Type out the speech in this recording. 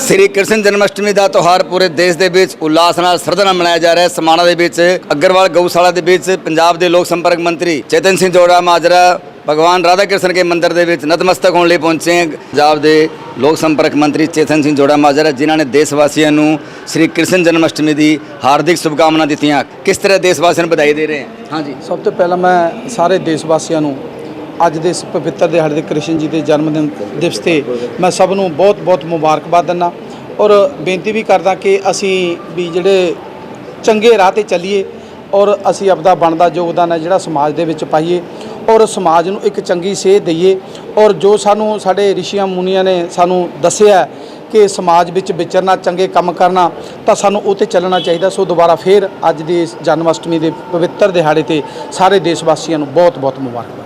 ਸ੍ਰੀ ਕ੍ਰਿਸ਼ਨ ਜਨਮਸ਼ਟਮੀ ਦਾ ਤਿਉਹਾਰ ਪੂਰੇ ਦੇਸ਼ ਦੇ ਵਿੱਚ ਉਲਾਸ ਨਾਲ ਸ਼ਰਧਾ ਨਾਲ ਮਨਾਇਆ ਜਾ ਰਿਹਾ ਹੈ। ਸਮਾਣਾ ਦੇ ਵਿੱਚ ਅਗਰਵਾਲ ਗਊਸ਼ਾਲਾ ਦੇ ਵਿੱਚ ਪੰਜਾਬ ਦੇ ਲੋਕ ਸੰਪਰਕ ਮੰਤਰੀ ਚੇਤਨ ਸਿੰਘ ਜੋੜਾ ਮਾਜਰਾ ਭਗਵਾਨ ਰਾਧਾ ਕ੍ਰਿਸ਼ਨ ਕੇ ਮੰਦਿਰ ਦੇ ਵਿੱਚ ਨਤਮਸਤਕ ਹੋਣ ਲਈ ਪਹੁੰਚੇ ਹੈ। ਪੰਜਾਬ ਦੇ ਲੋਕ ਸੰਪਰਕ ਮੰਤਰੀ ਚੇਤਨ ਸਿੰਘ ਜੋੜਾ ਮਾਜਰਾ ਜਿਨ੍ਹਾਂ ਨੇ ਦੇਸ਼ ਵਾਸੀਆਂ ਨੂੰ ਸ੍ਰੀ ਕ੍ਰਿਸ਼ਨ ਜਨਮਸ਼ਟਮੀ ਦੀ ਹਾਰਦਿਕ ਸ਼ੁਭਕਾਮਨਾ ਦਿੱਤੀਆਂ। ਕਿਸ ਤਰ੍ਹਾਂ ਦੇਸ਼ ਵਾਸੀਆਂ ਨੂੰ ਵਧਾਈ ਦੇ ਰਹੇ ਹਨ ਹਾਂਜੀ। ਸਭ ਤੋਂ ਪਹਿਲਾਂ ਮੈਂ ਸਾਰੇ ਦੇਸ਼ ਵਾਸੀਆਂ ਨੂੰ ਅੱਜ ਦੇ ਇਸ ਪਵਿੱਤਰ ਦਿਹਾੜੇ ਦੇ ਕ੍ਰਿਸ਼ਨ ਜੀ ਦੇ ਜਨਮ ਦਿਨ ਦਿਵਸ ਤੇ ਮੈਂ ਸਭ ਨੂੰ ਬਹੁਤ ਬਹੁਤ ਮੁਬਾਰਕਬਾਦ ਦਿੰਦਾ ਔਰ ਬੇਨਤੀ ਵੀ ਕਰਦਾ ਕਿ ਅਸੀਂ ਵੀ ਜਿਹੜੇ ਚੰਗੇ ਰਾਹ ਤੇ ਚੱਲੀਏ ਔਰ ਅਸੀਂ ਆਪਦਾ ਬਣਦਾ ਯੋਗਦਾਨ ਹੈ ਜਿਹੜਾ ਸਮਾਜ ਦੇ ਵਿੱਚ ਪਾਈਏ ਔਰ ਸਮਾਜ ਨੂੰ ਇੱਕ ਚੰਗੀ ਸੇਧ ਦਈਏ ਔਰ ਜੋ ਸਾਨੂੰ ਸਾਡੇ ਰਿਸ਼ੀਆਂ ਮੁਨੀਆਂ ਨੇ ਸਾਨੂੰ ਦੱਸਿਆ ਕਿ ਸਮਾਜ ਵਿੱਚ ਵਿਚਰਨਾ, ਚੰਗੇ ਕੰਮ ਕਰਨਾ ਤਾਂ ਸਾਨੂੰ ਉਹ 'ਤੇ ਚੱਲਣਾ ਚਾਹੀਦਾ, ਸੋ ਦੁਬਾਰਾ ਫੇਰ ਅੱਜ ਦੀ ਇਸ ਜਨਮ ਅਸ਼ਟਮੀ ਦੇ ਪਵਿੱਤਰ ਦਿਹਾੜੇ ਤੇ ਸਾਰੇ ਦੇਸ਼ ਵਾਸੀਆਂ ਨੂੰ ਬਹੁਤ ਬਹੁਤ ਮੁਬਾਰਕਬਾਦ।